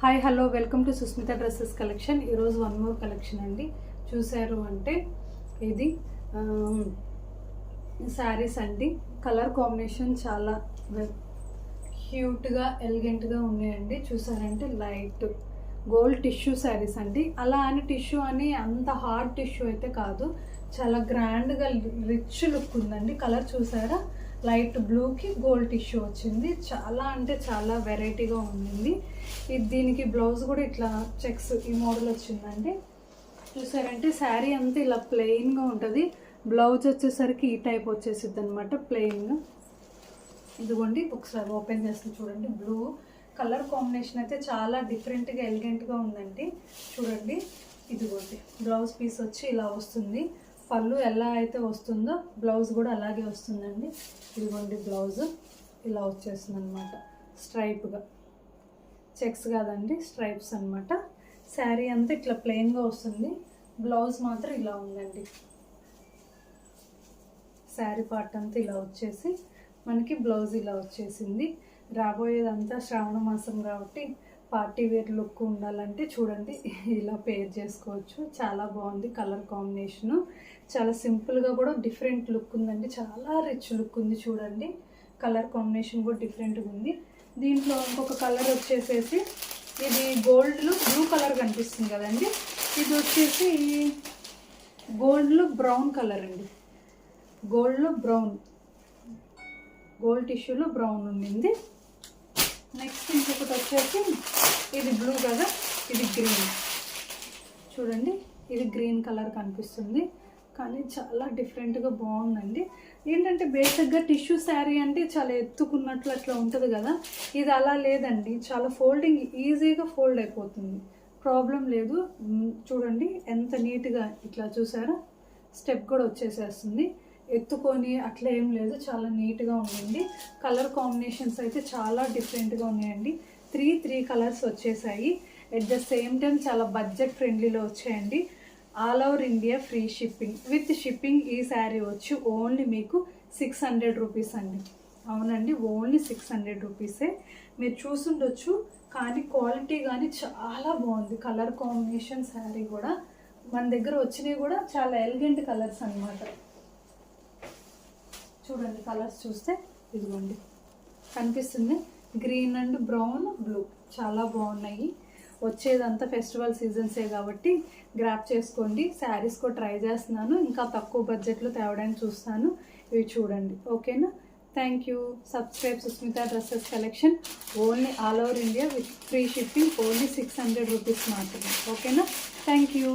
Hi hello welcome to Susmita dresses collection ఈరోజు one more collection అండి. చూశారు అంటే ఇది um, శారీస్ అండి. కలర్ కాంబినేషన్ చాలా క్యూట్గా ఎలిగెంట్గా ఉన్నాయండి. చూసారంటే లైట్ గోల్డ్ టిష్యూ శారీస్ అండి. అలా అని టిష్యూ అని అంత హార్డ్ టిష్యూ అయితే కాదు. చాలా గ్రాండ్గా రిచ్ లుక్ ఉందండి. కలర్ చూసారా? లైట్ బ్లూకి గోల్డ్ టిష్యూ వచ్చింది. చాలా అంటే చాలా వెరైటీగా ఉండింది. ఇది దీనికి బ్లౌజ్ కూడా ఇట్లా చెక్స్ ఈ మోడల్ వచ్చిందండి. చూసారంటే శారీ అంతా ఇలా ప్లెయిన్గా ఉంటుంది. బ్లౌజ్ వచ్చేసరికి ఈ టైప్ వచ్చేసిద్ది అనమాట ప్లెయిన్గా ఇదిగోండి ఒకసారి ఓపెన్ చేసి చూడండి బ్లూ. కలర్ కాంబినేషన్ అయితే చాలా డిఫరెంట్గా ఎలిగెంట్గా ఉందండి. చూడండి ఇదిగోండి బ్లౌజ్ పీస్ వచ్చి ఇలా వస్తుంది. పళ్ళు ఎలా అయితే వస్తుందో బ్లౌజ్ కూడా అలాగే వస్తుందండి. ఇదిగోండి బ్లౌజ్. ఇలా వచ్చేస్తుంది అనమాట స్ట్రైప్గా. చెక్స్ కాదండి స్ట్రైప్స్ అనమాట శారీ అంతా ఇట్లా ప్లెయిన్గా వస్తుంది. బ్లౌజ్ మాత్రం ఇలా ఉందండి. శారీ పార్ట్ అంతా ఇలా వచ్చేసి మనకి బ్లౌజ్ ఇలా వచ్చేసింది. రాబోయేదంతా శ్రావణ మాసం కాబట్టి పార్టీ వేర్ లుక్ ఉండాలంటే చూడండి ఇలా పేర్ చేసుకోవచ్చు. చాలా బాగుంది కలర్ కాంబినేషను. చాలా సింపుల్గా కూడా డిఫరెంట్ లుక్ ఉందండి. చాలా రిచ్ లుక్ ఉంది చూడండి. కలర్ కాంబినేషన్ కూడా డిఫరెంట్గా ఉంది. దీంట్లో ఇంకొక కలర్ వచ్చేసేసి ఇది గోల్డ్లో బ్లూ కలర్ కనిపిస్తుంది కదండి. ఇది వచ్చేసి గోల్డ్లో బ్రౌన్ కలర్ అండి. గోల్డ్లో బ్రౌన్ గోల్డ్ టిష్యూలో బ్రౌన్ ఉండింది. నెక్స్ట్ ఇంకొకటి వచ్చేసి ఇది బ్లూ కదా ఇది గ్రీన్. చూడండి ఇది గ్రీన్ కలర్ కనిపిస్తుంది. కానీ చాలా డిఫరెంట్గా బాగుందండి. ఏంటంటే బేసిక్గా టిష్యూ శారీ అంటే చాలా ఎత్తుకున్నట్లు అట్లా ఉంటుంది కదా. ఇది అలా లేదండి. చాలా ఫోల్డింగ్ ఈజీగా ఫోల్డ్ అయిపోతుంది. ప్రాబ్లం లేదు. చూడండి ఎంత నీట్గా ఇట్లా చూసారా. స్టెప్ కూడా వచ్చేసేస్తుంది. ఎత్తుకొని అట్లా ఏం లేదు చాలా నీట్గా ఉండింది. కలర్ కాంబినేషన్స్ అయితే చాలా డిఫరెంట్గా ఉన్నాయండి. త్రీ త్రీ కలర్స్ వచ్చేసాయి. ఎట్ ద సేమ్ టైం చాలా బడ్జెట్ ఫ్రెండ్లీలో వచ్చాయండి. All over India free shipping with shipping ఈ శారీ వచ్చి ఓన్లీ మీకు సిక్స్ హండ్రెడ్ రూపీస్ అండి. అవునండి ఓన్లీ సిక్స్ హండ్రెడ్ రూపీసే మీరు చూసుండొచ్చు కానీ క్వాలిటీ కానీ చాలా బాగుంది. కలర్ కాంబినేషన్ శారీ కూడా. మన దగ్గర వచ్చినవి కూడా చాలా ఎలిగెంట్ కలర్స్ అన్నమాట. చూడండి కలర్స్ చూస్తే ఇదిగోండి. కనిపిస్తుంది గ్రీన్ అండ్ బ్రౌన్ బ్లూ. చాలా బాగున్నాయి. వచ్చేదంతా ఫెస్టివల్ సీజన్సే కాబట్టి గ్రాప్ చేసుకోండి. శారీస్ కూడా ట్రై చేస్తున్నాను. ఇంకా తక్కువ బడ్జెట్లో తేవడానికి చూస్తాను. ఇవి చూడండి. ఓకేనా? Thank you subscribe Susmita dresses collection. Only all over India with free shipping only six hundred rupees మాత్రమే ఓకేనా? Thank you